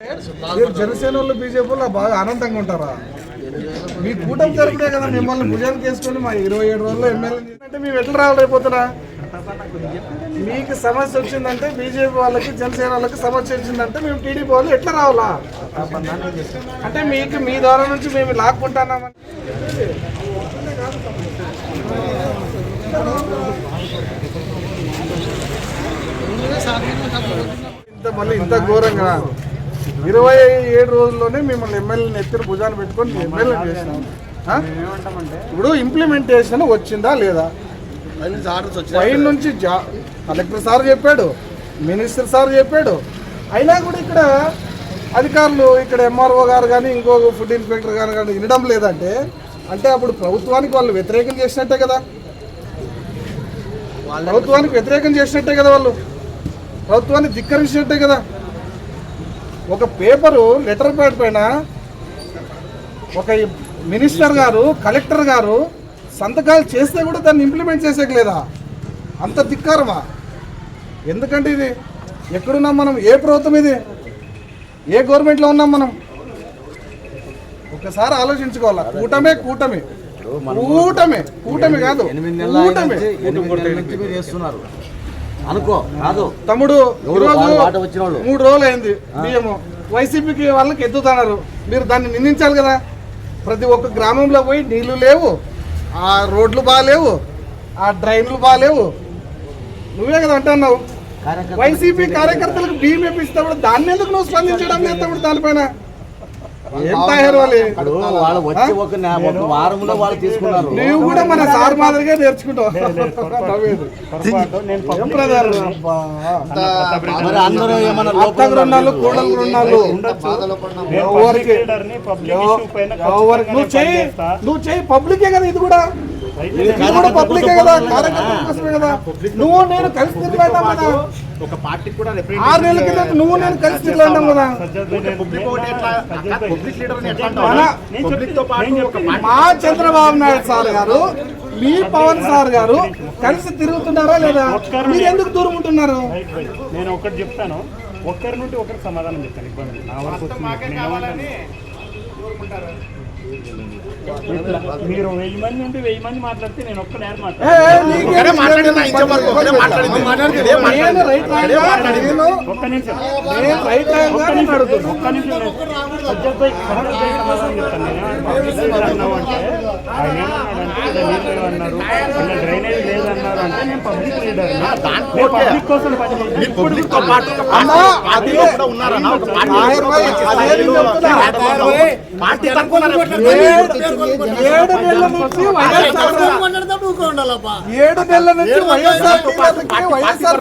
మీరు జనసేన వాళ్ళు బీజేపీ వాళ్ళు బాగా ఆనందంగా ఉంటారా? మీ కూటమి తరపునే కదా మిమ్మల్ని భుజానికి వేసుకొని మా ఇరవై ఏడు రోజుల్లో ఎమ్మెల్యే అంటే మేము ఎట్లా రావాలి రేపోతున్నా మీకు సమస్య వచ్చిందంటే బీజేపీ వాళ్ళకి జనసేన వాళ్ళకి సమస్య వచ్చిందంటే మేము టీడీపీ వాళ్ళు ఎట్లా రావాలా? అంటే మీకు మీ ద్వారా నుంచి మేము లాక్కుంటున్నామని. ఇంత మళ్ళీ ఇంత ఘోరంగా ఇరవై ఏడు రోజుల్లోనే మిమ్మల్ని ఎమ్మెల్యేని ఎత్తిన భుజాన్ని పెట్టుకొని ఎమ్మెల్యే చేసినాం ఆ? ఇప్పుడు ఇంప్లిమెంటేషన్ వచ్చిందా లేదా? పై నుంచి జా కలెక్టర్ సార్ చెప్పాడు మినిస్టర్ సార్ చెప్పాడు. అయినా కూడా ఇక్కడ అధికారులు ఇక్కడ ఎంఆర్ఓ గారు కానీ ఇంకొక ఫుడ్ ఇన్స్పెక్టర్ గారు కానీ వినడం లేదంటే అంటే అప్పుడు ప్రభుత్వానికి వాళ్ళు వ్యతిరేకం చేసినట్టే కదా. ప్రభుత్వానికి వ్యతిరేకం చేసినట్టే కదా వాళ్ళు. ప్రభుత్వాన్ని ధిక్కరించినట్టే కదా. ఒక పేపరు లెటర్ ప్యాడ్ పైన ఒక మినిస్టర్ గారు కలెక్టర్ గారు సంతకాలు చేస్తే కూడా దాన్ని ఇంప్లిమెంట్ చేసేయలేదా అంత ధిక్కారమా? ఎందుకంటే ఇది ఎక్కడున్నాం మనం? ఏ ప్రభుత్వం ఇది? ఏ గవర్నమెంట్లో ఉన్నాం మనం? ఒకసారి ఆలోచించుకోవాలా? కూటమే కూటమి. కూటమి కూటమి కాదు. కూటమి. అనుకో కాదు. తమ్ముడు మూడు రోజులు అయింది బియ్యము. వైసీపీకి వాళ్ళకి ఎత్తుతున్నారు మీరు దాన్ని నిందించాలి కదా. ప్రతి ఒక్క గ్రామంలో పోయి నీళ్ళు లేవు. ఆ రోడ్లు బాగాలేవు ఆ డ్రైన్లు బాగాలేవు నువ్వే కదా అంటున్నావు. వైసీపీ కార్యకర్తలకు బియ్యం ఇప్పిస్తాడు దాన్ని ఎందుకు నువ్వు స్పందించడం లేదు తమ్ముడు దానిపైన? వాళ్ళు ఇప్పుడు వాళ్ళు వచ్చి ఒక నె- ఒక వారంలో వాళ్ళు తీసుకున్నారు. నువ్వు కూడా మన సార్ మాదిరిగా నేర్చుకుంటావు. చెయ్యి నువ్వు చెయ్యి పబ్లికే కదా ఇది కూడా. ఇది కూడా పబ్లికే కదా కార్యకర్తల కోసమే కదా నువ్వు నేను కలిసి తిరిగిపోయినాం కదా. ఒక పార్టీకి కూడా ఆరు నెలల కింద నువ్వు నేను కలిసి తిరిగిపోయినాం కదా. పార్టీ మా చంద్రబాబు నాయుడు సార్ గారు మీ పవన్ సార్ గారు కలిసి తిరుగుతున్నారా లేదా? మీరు ఎందుకు దూరం ఉంటున్నారు. నేను ఒకటి చెప్తాను. ఒక్కరి నుండి ఒకరికి సమాధానం చెప్తాను. ఇబ్బంది నా వరకు వస్తుంది. నేను ఏమంటాను? ఇట్లా మీరు వెయ్యి మంది నుండి వెయ్యి మంది మాట్లాడితే నేను ఒక్క నిమిషం నేను రైట్ ఒక్క నిమిషం ఒక్క నిమిషం భాయ్, సమాధానం చెప్తాను నేను అన్నావు అంటే ఆయన ఏమన్నాడంటే అన్నారు డ్రైనేజ్ లేదన్నారు అంటే నేను పబ్లిక్ లీడర్ పబ్లిక్ కోసం పబ్లిక్ పార్టీ- ఉన్నారన్న పార్టీ ఏడు నెలల నుంచి వైఎస్ఆర్ ఏడు నెలల నుంచి వైఎస్ఆర్ వైఎస్ఆర్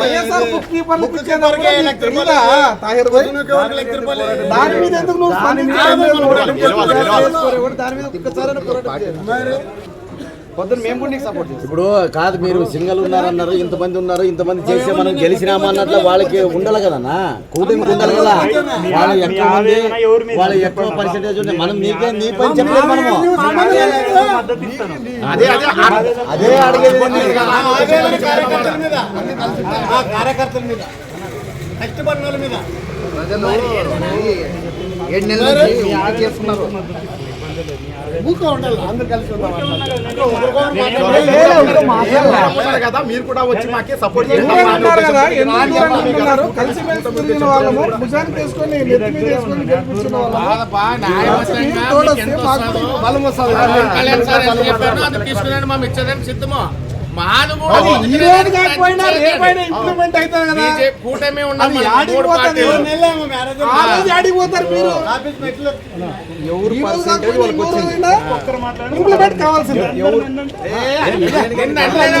వైఎస్ఆర్ బుక్ కీపర్లకు నీకు తెలీదా, తాహిర్ భాయ్? దాని మీద ఎందుకు నువ్వు ఇప్పుడు కాదు మీరు సింగల్ ఉన్నారన్నారు ఇంతమంది ఉన్నారు ఇంతమంది చేస్తే మనం గెలిచినామా అన్నట్లు వాళ్ళకి ఉండాలి కదన్నా? కూటమికి ఉండాలి కదా? వాళ్ళు ఎక్కువ ఉంది వాళ్ళు ఎక్కువ పర్సెంటేజ్ ఉంది మనం నీకే నీ పని చెప్పలేదు మనము. అదే అదే అడిగేది. కార్యకర్తల మీద. కష్టపడిన మీద. ఏడు నెలల నుంచి కదా మీరు కూడా వచ్చి మాకే సపోర్ట్ వస్తుంది సిద్ధమో. బీజేపీ కూటమి ఇంప్లిమెంట్ కావాల్సిందే నిన్న అనలేదా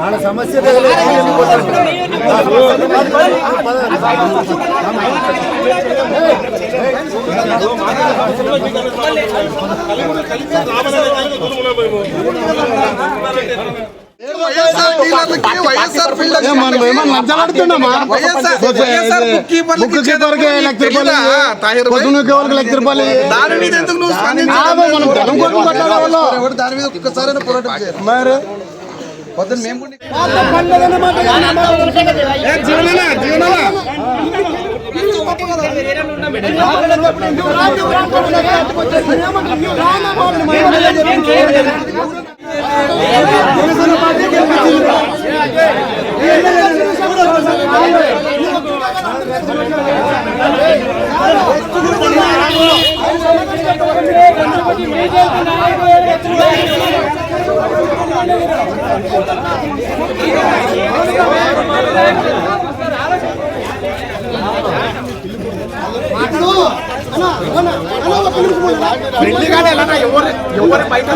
వాళ్ళ సమస్య తగలేదు ఎందుకు YSR డీలర్లకి YSR field YSR YSR book కీపర్లకి ఒక్కసారైనా పోరాటం మేము కూడా ఏ, జీవననా జీవననా ఫ్రెండ్లీగానే ఎలా ఎవరు ఎవరు బయట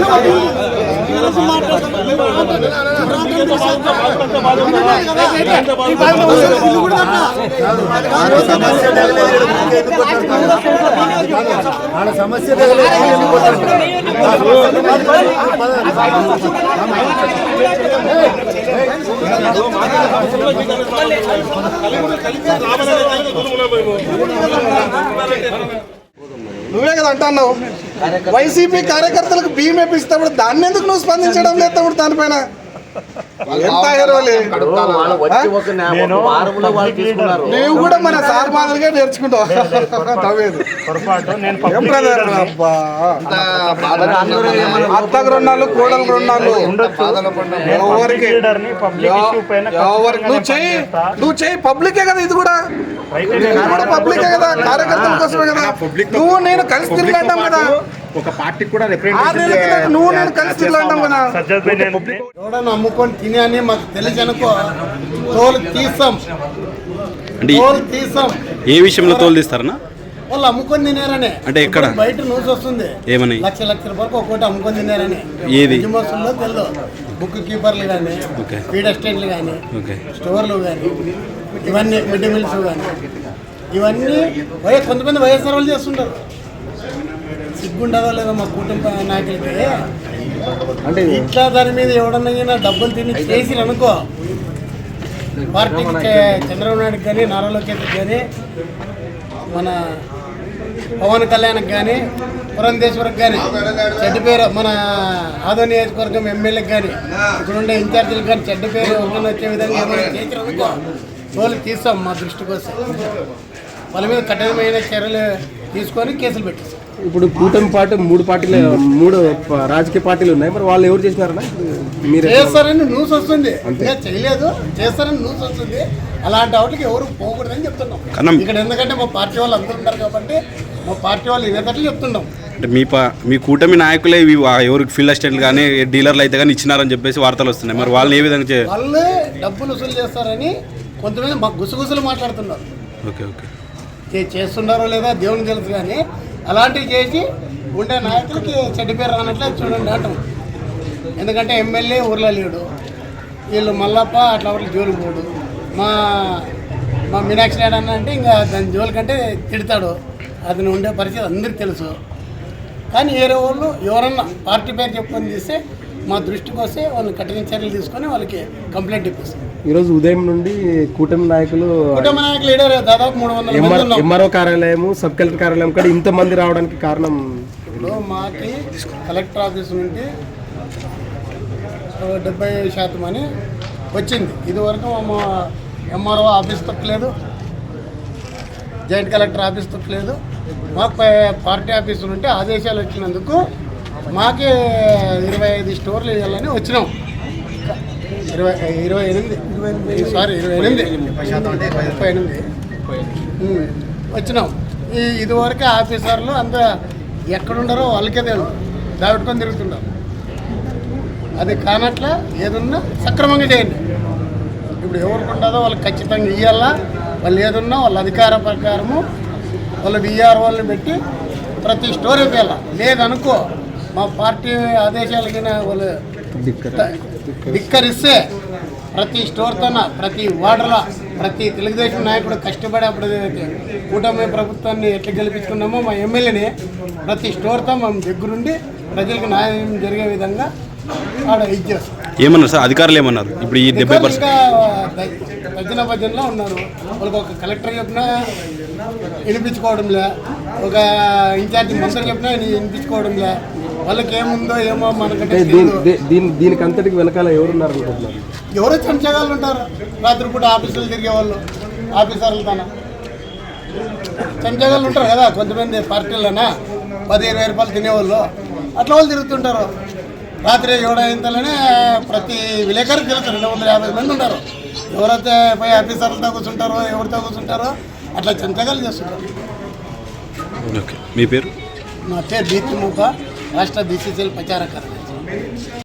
వాళ్ళ సమస్య తగలేదు ఎందుకు నువ్వే కదా అంటున్నావు. వైసీపీ కార్యకర్తలకు వేపిస్తాడు దాన్ని ఎందుకు నువ్వు స్పందించడం లేదు తమ్ముడు దానిపైన? ఎంత హీరోలే? నువ్వు కూడా మన సార్ మాదిరిగా నేర్చుకుంటావు? అత్తకు కోడలు రెండాలు ఉండొచ్చు. నేను ఎవరికి? పబ్లిక్ లీడర్ని పబ్లిక్ ఇష్యూ పైన ఎవరికి? నువ్వు చెయ్యి. నువ్వు చెయ్యి. పబ్లికే కదా ఇది కూడా. ఇది కూడా పబ్లికే కదా. కార్యకర్తల కోసమే కదా. నువ్వు నేను కలిసి తిరిగి కదా. ఒక పార్టీకి కూడా అమ్ముకొని తిని అని మాకు తెలిసి అనుకో తోలు తీస్తాం. అంటే తోలు తీస్తాం. ఏ విషయంలో తోలు తీస్తారనా వాళ్ళు అమ్ముకొని తినారనే. అంటే ఎక్కడ? బయట న్యూస్ వస్తుంది. ఏమని? లక్ష లక్ష రూపాయలకు ఒక్కోటి అమ్ముకొని తినారని. ఏది? యజమానుల్లో తెలియదు బుక్ కీపర్లు కానీ ఓకే. ఫీడ్ అసిస్టెంట్లు కానీ ఓకే. స్టోర్లు కానీ ఇవన్నీ మిడ్ మిల్స్ కానీ ఇవన్నీ వయ కొంతమంది వైఎస్ఆర్ వాళ్ళు చేస్తుంటారు. సిగ్గుండదో లేదో మా కుటుంబ నాయకులకి? అంటే ఇట్లా దాని మీద ఎవడన్నా డబ్బులు తిని చేసి అనుకో. పార్టీకి చంద్రబాబు నాయుడుకి కానీ నారా లోకేష్కి కానీ మన పవన్ కళ్యాణ్కి కానీ పురంధేశ్వరికి కానీ చెడ్డ పేరు మన ఆదో నియోజకవర్గం ఎమ్మెల్యేకి కానీ ఇక్కడ ఉండే ఇన్ఛార్జీలకు కానీ చెడ్డ పేరు ఎవరైనా వచ్చే విధంగా ఏమైనా చేసి అనుకో తోలు తీస్తాం మా దృష్టికి వస్తే వాళ్ళ మీద కఠినమైన చర్యలు తీసుకొని కేసులు పెట్టేస్తాం. ఇప్పుడు కూటమి పార్టీ మూడు పార్టీలు మూడు రాజకీయ పార్టీలు ఉన్నాయి. మరి వాళ్ళు ఎవరు చేసినారన్నా? మీరు. చేస్తారని న్యూస్ వస్తుంది. చేయలేదు. చేస్తారని న్యూస్ వస్తుంది. అలాంటి వాటికి ఎవరు పోకూడదని చెప్తున్నాం. ఇక్కడ ఎందుకంటే మా పార్టీ వాళ్ళు అందరూ ఉన్నారు కాబట్టి మా పార్టీ వాళ్ళు వినేటట్లు చెప్తున్నాం. అంటే మీ పా మీ కూటమి నాయకులే ఎవరికి ఫీల్డ్ అసిస్టెంట్లు కానీ డీలర్లు అయితే కానీ ఇచ్చినారని చెప్పేసి వార్తలు వస్తున్నాయి. మరి వాళ్ళని ఏ విధంగా చే వాళ్ళే డబ్బులు వసూలు చేస్తారని కొంతమంది మాకు గుసగుసలు మాట్లాడుతున్నారు. Okay okay. చేస్తున్నారో లేదా దేవునికి తెలుసు కానీ అలాంటివి చేసి ఉండే నాయకులకి చెడ్డ పేరు రానట్లే చూడండి అంటాం ఎందుకంటే ఎమ్మెల్యే ఊర్లో లేడు. వీళ్ళు మల్లప్ప అట్లా ఒకటి జోలు పోడు. మా మా మీనాక్షి నాయుడు అన్న అంటే ఇంకా దాని జోలు కంటే తిడతాడు. అతను ఉండే పరిస్థితి అందరికీ తెలుసు. కానీ వేరే వాళ్ళు ఎవరన్నా పార్టీ పేరు చెప్పుకొని చేస్తే మా దృష్టికి వస్తే వాళ్ళు కఠిన చర్యలు తీసుకొని వాళ్ళకి కంప్లైంట్ ఇప్పిస్తాం ఈరోజు ఉదయం నుండి కూటమి నాయకులు కుటుంబ నాయకులు లీడర్ దాదాపు మూడు వందల ఎంఆర్ఓ కార్యాలయము సబ్ కలెక్టర్ కార్యాలయం కూడా ఇంత మంది రావడానికి కారణం ఇప్పుడు మాకి కలెక్టర్ ఆఫీస్ నుండి డెబ్బై శాతం అని వచ్చింది. ఇదివరకు మా ఎంఆర్ఓ ఆఫీస్ తొక్కలేదు జాయింట్ కలెక్టర్ ఆఫీస్ తొక్కలేదు మాకు పై- పార్టీ ఆఫీస్ నుండి ఆదేశాలు వచ్చినందుకు మాకే ఇరవై ఐదు స్టోర్లు వేయాలని వచ్చినాం. ఇరవై ఇరవై ఎనిమిది. సారీ ఇరవై ఎనిమిది. ముప్పై ఎనిమిది. వచ్చినాం. ఈ ఇదివరకు ఆఫీసర్లు అంత ఎక్కడుండారో వాళ్ళకే తెలుసు దావిట్టుకొని తిరుగుతున్నారు అది కానట్ల ఏదన్నా సక్రమంగా చేయండి. ఇప్పుడు ఎవరికి ఉంటుందో వాళ్ళకి ఖచ్చితంగా ఇవ్వాలా వాళ్ళు ఏదున్నా వాళ్ళ అధికార ప్రకారము వాళ్ళ విఆర్ వాళ్ళని పెట్టి ప్రతి స్టోరీ ఇవ్వాలా లేదనుకో మా పార్టీ ఆదేశాలకి వాళ్ళు ధిక్కరిస్తే ప్రతి స్టోర్తోన ప్రతి వార్డులో ప్రతి తెలుగుదేశం నాయకుడు కష్టపడి అప్పుడు కూటమి ప్రభుత్వాన్ని ఎట్లా గెలిపించుకున్నామో మా ఎమ్మెల్యేని ప్రతి స్టోర్తో మేము దగ్గరుండి ప్రజలకు న్యాయం జరిగే విధంగా ఆడ ఇది చేస్తాం. ఏమన్నారు సార్? అధికారులు ఏమన్నారు? ఇప్పుడు ఈ డెబ్బై పర్సెంట్ భజన భజనలో ఉన్నారు. వాళ్ళకి ఒక కలెక్టర్ చెప్పినా వినిపించుకోవడంలే ఒక ఇన్ఛార్జ్ మంత్రి చెప్పినా వినిపించుకోవడంలే. వాళ్ళకి ఏముందో ఏమో మనకంటే దీని దీనికి అంతటికి వెనకాల ఎవరున్నారు అనుకుంటున్నారు ఎవరో చెంచగాళ్ళు ఉంటారు. రాత్రిపూట ఆఫీసులు తిరిగే వాళ్ళు ఆఫీసర్లు తన చెంచగాళ్ళు ఉంటారు కదా కొంతమంది పార్టీలనా? పది ఇరవై రూపాయలు తినేవాళ్ళు. అట్లా వాళ్ళు తిరుగుతుంటారు. రాత్రి ఏడాయింతలోనే ప్రతి విలేకరికి తెలుసు రెండు వందల యాభై మంది ఉంటారు. ఎవరైతే పోయి ఆఫీసర్లతో కూర్చుంటారో ఎవరితో కూర్చుంటారో అట్లా చెంచగాళ్ళు చేస్తుంటారు. ఓకే. మీ పేరు? నా పేరు బీతి राष्ट्राध्यक्षाचे प्रचार करण्याचा.